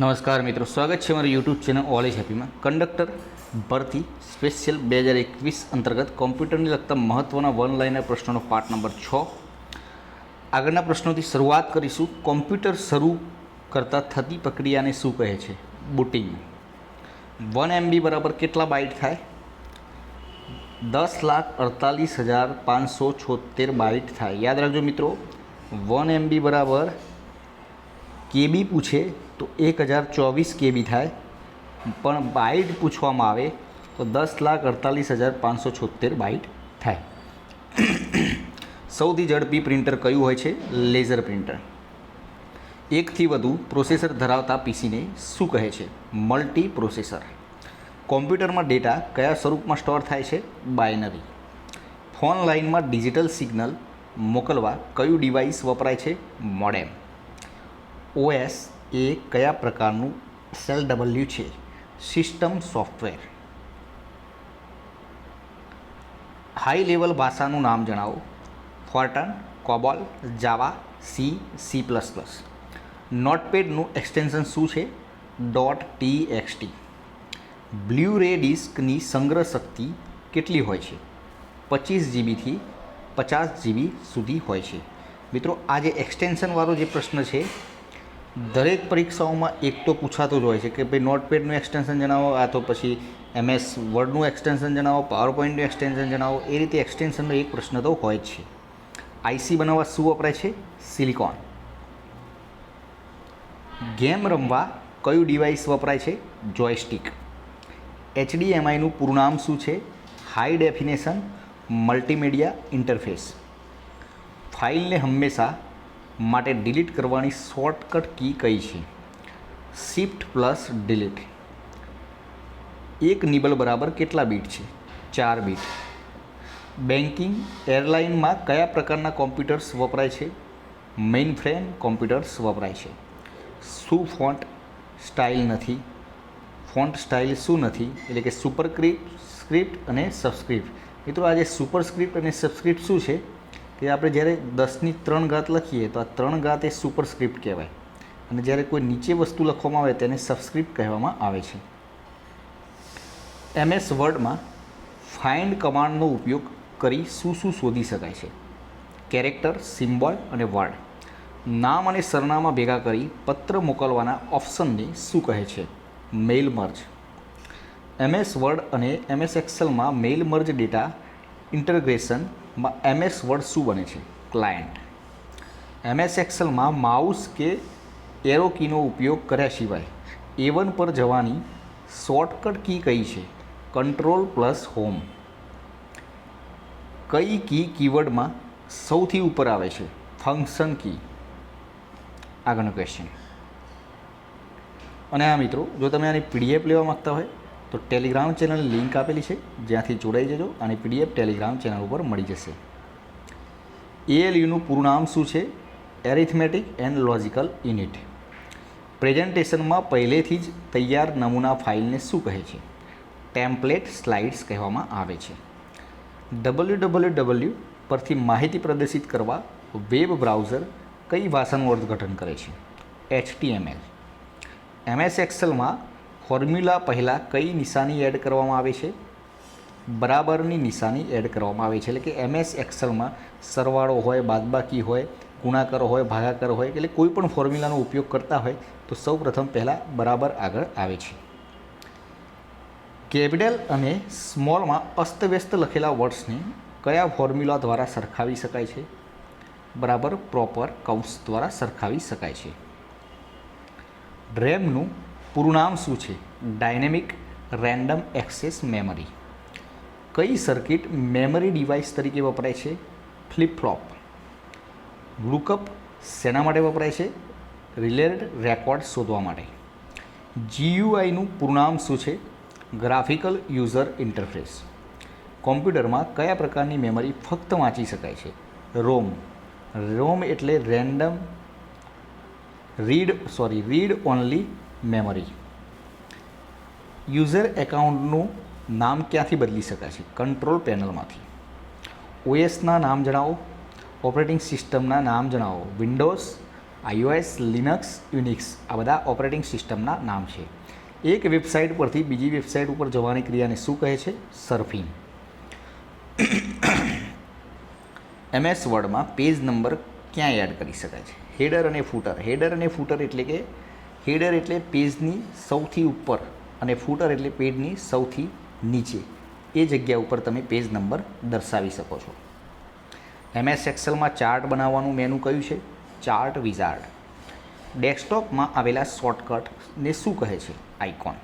નમસ્કાર મિત્રો, સ્વાગત છે મારી યુટ્યુબ ચેનલ ઓલેજ હેપીમાં કંડક્ટર ભરતી સ્પેશિયલ બે હજાર એકવીસ અંતર્ગત કોમ્પ્યુટરને લગતા મહત્ત્વના વન લાઇનના પ્રશ્નોનો પાર્ટ નંબર છ. આગળના પ્રશ્નોથી શરૂઆત કરીશું. કોમ્પ્યુટર શરૂ કરતાં થતી પ્રક્રિયાને શું કહે છે? બુટિંગ વન એમબી બરાબર કેટલા બાઇટ થાય? દસ લાખ અડતાલીસ હજાર પાંચસો છોતેર બાઇટ થાય. યાદ રાખજો મિત્રો વન એમબી બરાબર કેબી પૂછે તો એક હજાર ચોવીસ કેબી થાય. પણ બાઇટ પૂછવામાં આવે તો દસ લાખ અડતાલીસ હજાર પાંચસો છોતેર બાઇટ થાય. સૌથી ઝડપી પ્રિન્ટર કયું હોય છે? Laser printer. એકથી વધુ પ્રોસેસર ધરાવતા પીસીને શું કહે છે? મલ્ટી પ્રોસેસર કોમ્પ્યુટરમાં ડેટા કયા સ્વરૂપમાં સ્ટોર થાય છે? બાયનરી ફોન લાઇનમાં ડિજિટલ સિગ્નલ મોકલવા કયું ડિવાઇસ વપરાય છે? મોડેમ. ઓએસ એ કયા પ્રકારનું સેલ ડબલ્યુ છે? System software. હાઈ લેવલ ભાષાનું નામ જણાવો. Fortran, COBOL, Java, C C plus plus. નોટપેડનું extension શું છે? ડોટ ટી એક્સટી બ્લ્યુ રે ડિસ્કની સંગ્રહ શક્તિ કેટલી હોય છે? પચીસ જીબીથી પચાસ જીબી સુધી હોય છે. મિત્રો, આ જે એક્સટેન્શનવાળો જે પ્રશ્ન છે દરેક પરીક્ષાઓમાં એક તો પૂછાતું જ હોય છે કે ભાઈ નોટપેડનું એક્સટેન્શન જણાવો, આ તો પછી એમએસ વર્ડનું એક્સટેન્શન જણાવો પાવર પોઈન્ટનું એક્સટેન્શન જણાવો, એ રીતે એક્સટેન્શનનો એક પ્રશ્ન તો હોય જ છે. આઈસી બનાવવા શું વપરાય છે? સિલિકોન ગેમ રમવા કયું ડિવાઇસ વપરાય છે? જોયસ્ટિક એચડીએમઆઈનું પૂરું નામ શું છે? હાઈ ડેફિનેશન મલ્ટીમીડિયા ઇન્ટરફેસ ફાઇલને હંમેશા માટે ડિલીટ કરવાની શોર્ટકટ કી કઈ છે? શિફ્ટ પ્લસ ડિલીટ એક નિબલ બરાબર કેટલા બીટ છે? ચાર બીટ. બેન્કિંગ એરલાઇનમાં કયા પ્રકારના કોમ્પ્યુટર્સ વપરાય છે? મેઇન ફ્રેમ કોમ્પ્યુટર્સ વપરાય છે. શું ફોન્ટ સ્ટાઇલ નથી? ફોન્ટ સ્ટાઇલ શું નથી? એટલે કે સુપર સ્ક્રિપ્ટ અને સબસ્ક્રિપ્ટ મિત્રો આજે સુપર સ્ક્રિપ્ટ અને સબસ્ક્રિપ્ટ શું છે? કે આપણે જ્યારે દસની ત્રણ ઘાત લખીએ તો આ ત્રણ ઘાત એ સુપર સ્ક્રિપ્ટ કહેવાય. અને જ્યારે કોઈ નીચે વસ્તુ લખવામાં આવે તેને સબસ્ક્રિપ્ટ કહેવામાં આવે છે. એમએસ વર્ડમાં ફાઇન્ડ કમાન્ડનો ઉપયોગ કરી શું શું શોધી શકાય છે? કેરેક્ટર, સિમ્બોલ અને વર્ડ. નામ અને સરનામા ભેગા કરી પત્ર મોકલવાના ઓપ્શનને શું કહે છે? Mail merge. એમએસ વર્ડ અને એમએસ એક્સેલમાં મેઇલ મર્જ ડેટા ઇન્ટરગ્રેશનમાં એમએસ વર્ડ શું બને છે? ક્લાયન્ટ એમએસ એક્સેલમાં માઉસ કે એરો કીનો ઉપયોગ કર્યા સિવાય એવન પર જવાની શોર્ટકટ કી કઈ છે? કંટ્રોલ પ્લસ હોમ કઈ કી કીવર્ડમાં સૌથી ઉપર આવે છે? ફંક્શન કી આગળનો ક્વેશ્ચન અને આ મિત્રો, જો તમે આની પીડીએફ લેવા માગતા હોય તો ટેલિગ્રામ ચેનલની લિંક આપેલી છે, જ્યાંથી જોડાઈ જજો અને પીડીએફ ટેલિગ્રામ ચેનલ ઉપર મળી જશે. એએલયુનું પૂરું નામ શું છે? એરિથમેટિક એન્ડ લોજિકલ યુનિટ પ્રેઝન્ટેશનમાં પહેલેથી જ તૈયાર નમૂના ફાઇલને શું કહે છે? ટેમ્પલેટ સ્લાઇડ્સ કહેવામાં આવે છે. ડબલ્યુ ડબલ્યુ ડબલ્યુ પરથી માહિતી પ્રદર્શિત કરવા વેબ બ્રાઉઝર કઈ ભાષાનું અર્થઘટન કરે છે? એચટીએમએલ એમએસ એક્સેલમાં ફોર્મ્યુલા પહેલાં કઈ નિશાની એડ કરવામાં આવે છે? બરાબરની નિશાની એડ કરવામાં આવે છે. એટલે કે એમએસ એક્સલમાં સરવાળો હોય, બાદબાકી હોય, ગુણાકાર હોય, ભાગાકાર હોય, એટલે કોઈ પણ ફોર્મ્યુલાનો ઉપયોગ કરતા હોય, તો સૌ પ્રથમ પહેલાં બરાબર આગળ આવે છે. કેપિટલ અને સ્મોલમાં અસ્તવ્યસ્ત લખેલા વર્ડ્સને કયા ફોર્મ્યુલા દ્વારા સરખાવી શકાય છે? બરાબર પ્રોપર કૌંસ દ્વારા સરખાવી શકાય છે. રેમનું પૂરું નામ શું છે? ડાયનેમિક રેન્ડમ એક્સેસ મેમરી કઈ સર્કિટ મેમરી ડિવાઇસ તરીકે વપરાય છે? ફ્લિપ ફ્લોપ લુકઅપ શેના માટે વપરાય છે? રિલેટેડ રેકોર્ડ શોધવા માટે. જીયુઆઈનું પૂર્ણામ શું છે? ગ્રાફિકલ યુઝર ઇન્ટરફેસ કોમ્પ્યુટરમાં કયા પ્રકારની મેમરી ફક્ત વાંચી શકાય છે? રોમ રોમ એટલે random read sorry read only memory user એકાઉન્ટનું નામ ક્યાંથી બદલી શકાય છે? કંટ્રોલ પેનલમાંથી ઓએસના નામ જણાવો. ઓપરેટિંગ સિસ્ટમના નામ જણાવો. વિન્ડોઝ આઈઓએસ લિનક્સ યુનિક્સ આ બધા ઓપરેટિંગ સિસ્ટમના નામ છે. એક વેબસાઇટ પરથી બીજી વેબસાઇટ ઉપર જવાની ક્રિયાને શું કહે છે? સર્ફિંગ એમએસ વર્ડમાં પેજ નંબર ક્યાં એડ કરી શકાય છે? હેડર અને ફૂટર હેડર અને ફૂટર એટલે કે હેડર એટલે પેજની સૌથી ઉપર અને ફૂટર એટલે પેજની સૌથી નીચે. એ જગ્યા ઉપર તમે પેજ નંબર દર્શાવી શકો છો. એમએસ એક્સેલમાં ચાર્ટ બનાવવાનું મેનુ કયું છે? Chart wizard. ડેસ્કટોપમાં આવેલા શોર્ટકટને શું કહે છે? આઇકોન.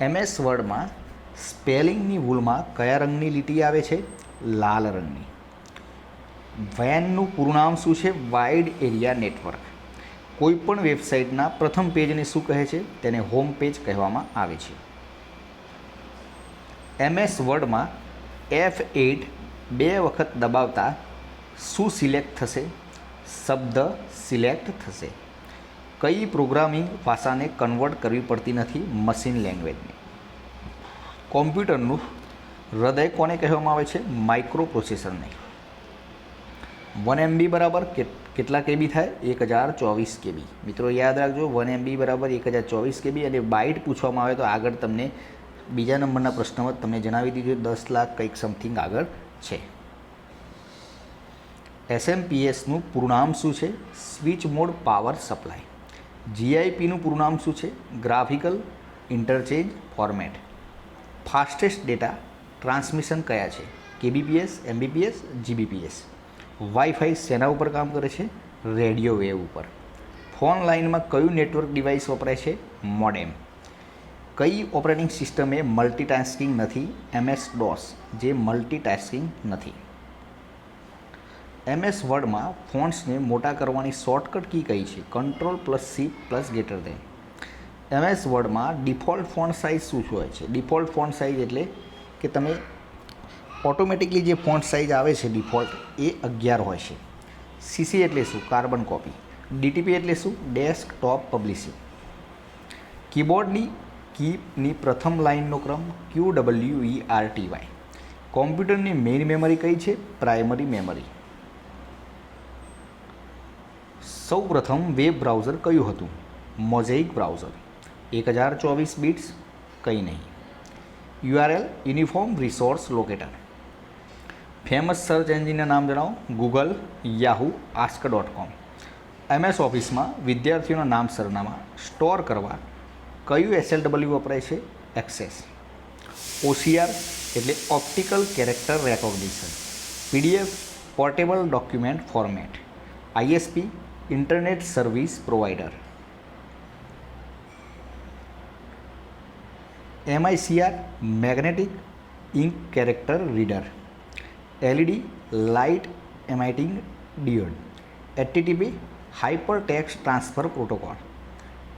એમએસ વર્ડમાં સ્પેલિંગની ભૂલમાં કયા રંગની લીટી આવે છે? લાલ રંગની. વેનનું પૂર્ણામ શું છે? Wide area network. કોઈપણ વેબસાઇટના પ્રથમ પેજને શું કહે છે તેને હોમ પેજ કહેવામાં આવે છે. એમએસ વર્ડમાં એફ એટ બે વખત દબાવતા શું સિલેક્ટ થશે? શબ્દ સિલેક્ટ થશે. કઈ પ્રોગ્રામિંગ ભાષાને કન્વર્ટ કરવી પડતી નથી મશીન લેંગ્વેજને કોમ્પ્યુટરનું હૃદય કોને કહેવામાં આવે છે? માઇક્રો પ્રોસેસરને વન એમબી બરાબર કેટલા કેબી થાય? એક હજાર ચોવીસ કેબી. મિત્રો, યાદ રાખજો વન એમબી બરાબર એક હજાર ચોવીસ કેબી અને બાઇટ પૂછવામાં આવે તો આગળ તમને બીજા નંબરના પ્રશ્નમાં તમને જણાવી દીધું દસ લાખ કંઈક સમથિંગ આગળ છે. એસએમપીએસનું પૂરું નામ શું છે? સ્વિચ મોડ પાવર સપ્લાય જીઆઈપીનું પૂર્ણામ શું છે? Graphical interchange format fastest data transmission કયા છે? કેબીપીએસ એમબીપીએસ જીબીપીએસ વાઈફાઈ શેના ઉપર કામ કરે છે? રેડિયો વેવ ઉપર. ફોન લાઇનમાં કયું નેટવર્ક ડિવાઇસ વપરાય છે? મોડેમ. કઈ ઓપરેટિંગ સિસ્ટમે મલ્ટીટાસ્કિંગ નથી? એમએસ ડોસ, જે મલ્ટીટાસ્કિંગ નથી. એમએસ વર્ડમાં ફોન્ટ્સને મોટા કરવાની શોર્ટકટ કી કઈ છે? Control plus C plus getter દેન. એમએસ વર્ડમાં ડિફોલ્ટ ફોન્ટ સાઇઝ શું હોય છે? ડિફોલ્ટ ફોન્ટ સાઇઝ એટલે કે તમે ઓટોમેટિકલી જે ફોન્ટ સાઇઝ આવે છે ડિફોલ્ટ એ અગિયાર હોય છે. સીસી એટલે શું? કાર્બન કોપી ડીટીપી એટલે શું? ડેસ્ક ટોપ પબ્લિશિંગ કીબોર્ડની કીની પ્રથમ લાઇનનો ક્રમ Q W E R T Y કોમ્પ્યુટરની main memory કઈ છે? પ્રાઇમરી મેમરી સૌ પ્રથમ વેબ બ્રાઉઝર કયું હતું? મોઝેઇક બ્રાઉઝર એક હજાર ચોવીસ બીટ્સ કંઈ નહીં. URL uniform resource locator famous search એન્જિનના નામ જણાવો. Google Yahoo ask dot com MS ઓફિસમાં વિદ્યાર્થીઓના નામ સરનામા સ્ટોર કરવા કયું એસએલડબલ્યુ વપરાય છે? એક્સેસ ઓસીઆર એટલે optical character recognition PDF portable document format ISP internet service provider MICR magnetic ink character reader LED light emitting diode HTTP hyper text transfer protocol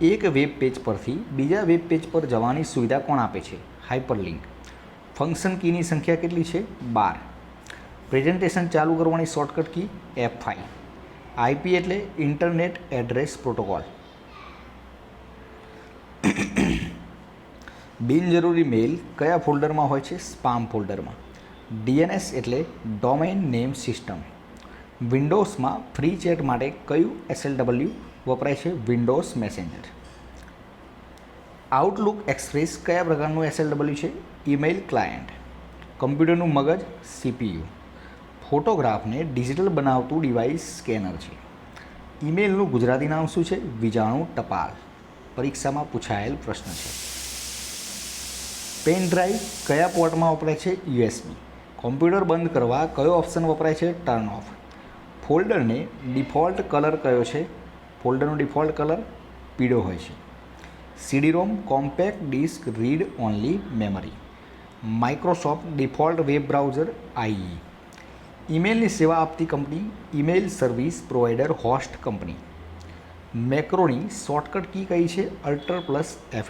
એક વેબ પેજ પરથી બીજા વેબ પેજ પર જવાની સુવિધા કોણ આપે છે? હાઇપરલિંક ફંક્શન કીની સંખ્યા કેટલી છે? બાર. પ્રેઝન્ટેશન ચાલુ કરવાની shortcut key F five IP એટલે ઇન્ટરનેટ એડ્રેસ પ્રોટોકોલ બિનજરૂરી મેઇલ કયા ફોલ્ડરમાં હોય છે? સ્પામ ફોલ્ડરમાં ડીએનએસ એટલે ડોમેન નેમ સિસ્ટમ. વિન્ડોઝમાં ફ્રી ચેટ માટે કયું એસએલડબલ્યુ વપરાય છે? Windows messenger. આઉટલુક એક્સપ્રેસ કયા પ્રકારનું એસએલડબલ્યુ છે? Email client. કમ્પ્યુટરનું મગજ સીપીયુ ફોટોગ્રાફને ડિજિટલ બનાવતું ડિવાઇસ સ્કેનર છે. ઈમેલનું ગુજરાતી નામ શું છે? વિજાણુ ટપાલ. પરીક્ષામાં પૂછાયેલ પ્રશ્ન છે. પેન ડ્રાઈવ કયા પોર્ટમાં વપરાય છે? યુએસબી. કોમ્પ્યુટર બંધ કરવા કયો ઓપ્શન વપરાય છે? ટર્ન ઓફ ફોલ્ડરને ડિફોલ્ટ કલર કયો છે? ફોલ્ડરનો ડિફોલ્ટ કલર પીળો હોય છે. CD ROM compact disk, read only memory. Microsoft default web browser, I ઈમેલની સેવા આપતી company, email service provider host company. Macaroni shortcut key કઈ છે? અલ્ટર પ્લસ એફ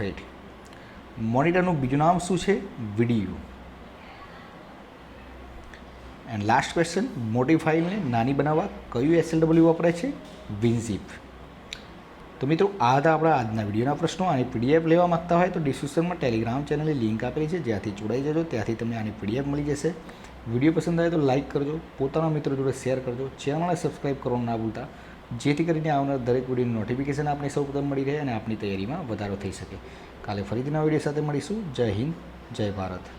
મોનિટરનું બીજું નામ શું છે? વીડિયો. એન્ડ લાસ્ટ ક્વેશ્ચન મોટી ફાઇલને નાની બનાવવા કયું એસએલડબલ્યુ વપરાય છે? વિનઝીપ તો મિત્રો, આ હતા આપણા આજના વિડીયોના પ્રશ્નો અને પીડીએફ લેવા માગતા હોય તો ડિસ્ક્રિપ્શનમાં ટેલિગ્રામ ચેનલની લિંક આપેલી છે. જ્યાંથી જોડાઈ જજો, ત્યાંથી તમને આની પીડીએફ મળી જશે. વીડિયો પસંદ આવે તો લાઇક કરજો, પોતાના મિત્રો જોડે શેર કરજો ચેનલને સબસ્ક્રાઈબ કરવાનું ના ભૂલતા. જેથી કરીને આવનાર દરેક વિડીયોની નોટિફિકેશન આપને સૌપ્રથમ મળી રહે અને આપની તૈયારીમાં વધારો થઈ શકે. કાલે ફરીથી નવા વીડિયો સાથે મળીશું. જય હિન્દ, જય ભારત.